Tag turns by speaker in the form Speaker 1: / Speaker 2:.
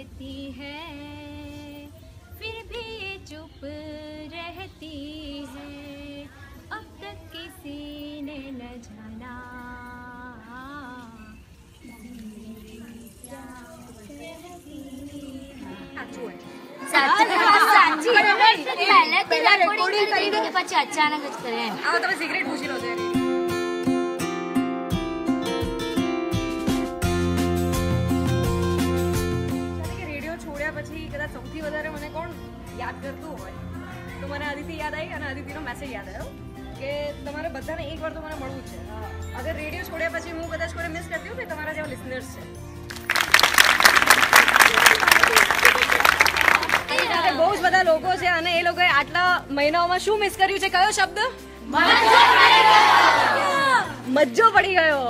Speaker 1: रहती है फिर भी चुप रहती है। अब तक किसी ने
Speaker 2: न जाना हाँ, पहले तो रिकॉर्डिंग अचानक कुछ करें। तो मैं पूछ रहा કદાચ સૌથી વધારે મને કોણ યાદ કરતું હોય તો મને આદિતિ યાદ આવી અને આદિત્યનો મેસેજ યાદ આવ્યો કે તમારે બધાને એક વાર તો મને મળવું છે. અગર રેડિયો છોડ્યા પછી હું કદાચ કોઈ મિસ કરતી હોઉં તો તમારા જેવા લિસનર્સ છે. બહુ જ બધા લોકો છે અને એ લોકોએ આટલા મહિનાઓમાં શું મિસ કર્યું છે? કયો શબ્દ? મજ્જો પડી ગયો.